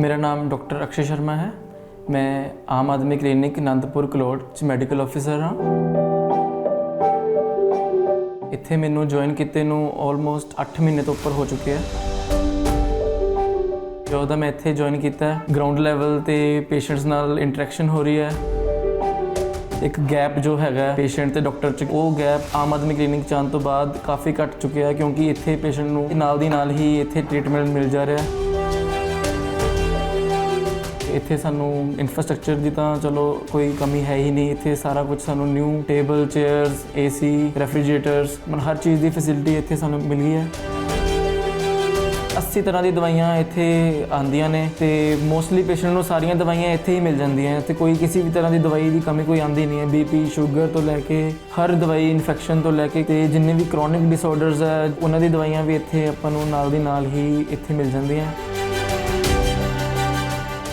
ਮੇਰਾ ਨਾਮ ਡਾਕਟਰ ਅਕਸ਼ੇ ਸ਼ਰਮਾ ਹੈ। ਮੈਂ ਆਮ ਆਦਮੀ ਕਲੀਨਿਕ ਅਨੰਦਪੁਰ ਕਲੋਟ ਚ ਮੈਡੀਕਲ ਆਫੀਸਰ ਹਾਂ। ਇੱਥੇ ਮੈਨੂੰ ਜੁਆਇਨ ਕੀਤੇ ਨੂੰ ਆਲਮੋਸਟ 8 ਮਹੀਨੇ ਤੋਂ ਉੱਪਰ ਹੋ ਚੁੱਕੇ ਆ। ਜਦੋਂ ਦਾ ਮੈਂ ਇੱਥੇ ਜੁਆਇਨ ਕੀਤਾ, ਗਰਾਊਂਡ ਲੈਵਲ ਤੇ ਪੇਸ਼ੈਂਟਸ ਨਾਲ ਇੰਟਰੈਕਸ਼ਨ ਹੋ ਰਹੀ ਹੈ। ਇੱਕ ਗੈਪ ਜੋ ਹੈਗਾ ਪੇਸ਼ੈਂਟ ਤੇ ਡਾਕਟਰ ਚ, ਉਹ ਗੈਪ ਆਮ ਆਦਮੀ ਕਲੀਨਿਕ ਚ ਆਉਣ ਤੋਂ ਬਾਅਦ ਕਾਫੀ ਘਟ ਚੁੱਕਿਆ ਹੈ ਕਿਉਂਕਿ ਇੱਥੇ ਪੇਸ਼ੈਂਟ ਨੂੰ ਨਾਲ ਦੀ ਨਾਲ ਹੀ ਇੱਥੇ ਟ੍ਰੀਟਮੈਂਟ ਮਿਲ ਜਾ ਰਿਹਾ। ਹੈ ਇੱਥੇ ਸਾਨੂੰ ਇਨਫਰਾਸਟ੍ਰਕਚਰ ਦੀ ਤਾਂ ਚਲੋ ਕੋਈ ਕਮੀ ਹੈ ਹੀ ਨਹੀਂ। ਇੱਥੇ ਸਾਰਾ ਕੁਝ ਸਾਨੂੰ new table chairs AC refrigerators ਮਨ ਹਰ ਚੀਜ਼ ਦੀ ਫੈਸਿਲਿਟੀ ਇੱਥੇ ਸਾਨੂੰ ਮਿਲ ਗਈ ਹੈ। 80 ਤਰ੍ਹਾਂ ਦੀ ਦਵਾਈਆਂ ਇੱਥੇ ਆਉਂਦੀਆਂ ਨੇ ਤੇ ਮੋਸਟਲੀ ਪੇਸ਼ੈਂਟ ਨੂੰ ਸਾਰੀਆਂ ਦਵਾਈਆਂ ਇੱਥੇ ਹੀ ਮਿਲ ਜਾਂਦੀਆਂ ਤੇ ਕੋਈ ਕਿਸੇ ਵੀ ਤਰ੍ਹਾਂ ਦੀ ਦਵਾਈ ਦੀ ਕਮੀ ਕੋਈ ਆਉਂਦੀ ਨਹੀਂ ਹੈ। ਬੀਪੀ ਸ਼ੂਗਰ ਤੋਂ ਲੈ ਕੇ ਹਰ ਦਵਾਈ ਇਨਫੈਕਸ਼ਨ ਤੋਂ ਲੈ ਕੇ ਤੇ ਜਿੰਨੇ ਵੀ ਕ੍ਰੋਨਿਕ ਡਿਸਆਰਡਰਸ ਹੈ, ਉਹਨਾਂ ਦੀ ਦਵਾਈਆਂ ਵੀ ਇੱਥੇ ਆਪਾਂ ਨੂੰ ਨਾਲ ਦੀ ਨਾਲ ਹੀ ਇੱਥੇ ਮਿਲ ਜਾਂਦੀਆਂ।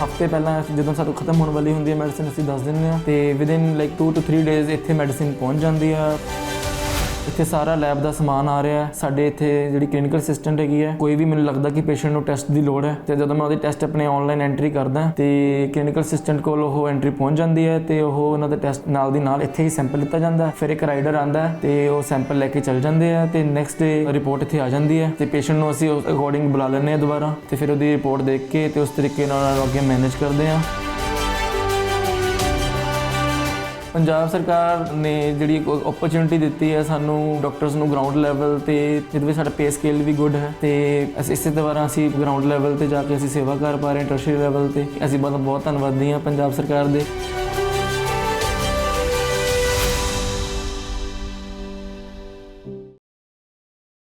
ਹਫ਼ਤੇ ਪਹਿਲਾਂ ਜਦੋਂ ਸਾਨੂੰ ਖਤਮ ਹੋਣ ਵਾਲੀ ਹੁੰਦੀ ਹੈ ਮੈਡੀਸਿਨ ਅਸੀਂ ਦੱਸ ਦਿੰਦੇ ਹਾਂ ਤੇ ਵਿਦਿਨ ਲਾਈਕ 2 ਟੂ 3 ਡੇਜ਼ ਇੱਥੇ ਮੈਡੀਸਿਨ ਪਹੁੰਚ ਜਾਂਦੀ ਆ। ਇੱਥੇ ਸਾਰਾ ਲੈਬ ਦਾ ਸਮਾਨ ਆ ਰਿਹਾ ਹੈ। ਸਾਡੇ ਇੱਥੇ ਜਿਹੜੀ ਕਲੀਨਿਕਲ ਅਸਿਸਟੈਂਟ ਹੈਗੀ ਹੈ, ਕੋਈ ਵੀ ਮੈਨੂੰ ਲੱਗਦਾ ਕਿ ਪੇਸ਼ੈਂਟ ਨੂੰ ਟੈਸਟ ਦੀ ਲੋੜ ਹੈ ਤੇ ਜਦੋਂ ਮੈਂ ਉਹਦੇ ਟੈਸਟ ਆਪਣੇ ਆਨਲਾਈਨ ਐਂਟਰੀ ਕਰਦਾ ਤੇ ਕਲੀਨਿਕਲ ਅਸਿਸਟੈਂਟ ਕੋਲ ਉਹ ਐਂਟਰੀ ਪਹੁੰਚ ਜਾਂਦੀ ਹੈ ਤੇ ਉਹ ਉਹਨਾਂ ਦਾ ਟੈਸਟ ਨਾਲ ਦੀ ਨਾਲ ਇੱਥੇ ਹੀ ਸੈਂਪਲ ਲਿੱਤਾ ਜਾਂਦਾ ਫਿਰ ਇੱਕ ਰਾਈਡਰ ਆਂਦਾ ਹੈ ਤੇ ਉਹ ਸੈਂਪਲ ਲੈ ਕੇ ਚੱਲ ਜਾਂਦੇ ਆ ਤੇ ਨੈਕਸਟ ਡੇ ਰਿਪੋਰਟ ਇੱਥੇ ਆ ਜਾਂਦੀ ਹੈ ਤੇ ਪੇਸ਼ੈਂਟ ਨੂੰ ਅਸੀਂ ਉਸ ਅਕੋਰਡਿੰਗ ਬੁਲਾ ਲੈਂਦੇ ਆ ਦੁਬਾਰਾ ਤੇ ਫਿਰ ਉਹਦੀ ਰਿਪੋਰਟ ਦੇਖ ਕੇ ਤੇ ਉਸ ਤਰੀਕੇ ਨਾਲ ਅੱਗੇ ਮੈਨੇਜ ਕਰਦੇ ਆ ਪੰਜਾਬ ਸਰਕਾਰ ਨੇ ਜਿਹੜੀ ਇੱਕ ਓਪਰਚ्युनिटी ਦਿੱਤੀ ਹੈ ਸਾਨੂੰ ਡਾਕਟਰਸ ਨੂੰ ਗਰਾਊਂਡ ਲੈਵਲ ਤੇ, ਜਿਹਦੇ ਵਿੱਚ ਸਾਡਾ ਪੇ ਸਕੇਲ ਵੀ ਗੁੱਡ ਹੈ ਤੇ ਅਸੀਂ, ਇਸੇ ਤਰ੍ਹਾਂ ਅਸੀਂ ਗਰਾਊਂਡ ਲੈਵਲ ਤੇ ਜਾ ਕੇ ਅਸੀਂ ਸੇਵਾ ਕਰ ਪਾ ਰਹੇ ਟਰਸ਼ਰੀ ਲੈਵਲ ਤੇ। ਅਸੀਂ ਬਹੁਤ ਬਹੁਤ ਧੰਨਵਾਦੀ ਹਾਂ ਪੰਜਾਬ ਸਰਕਾਰ ਦੇ।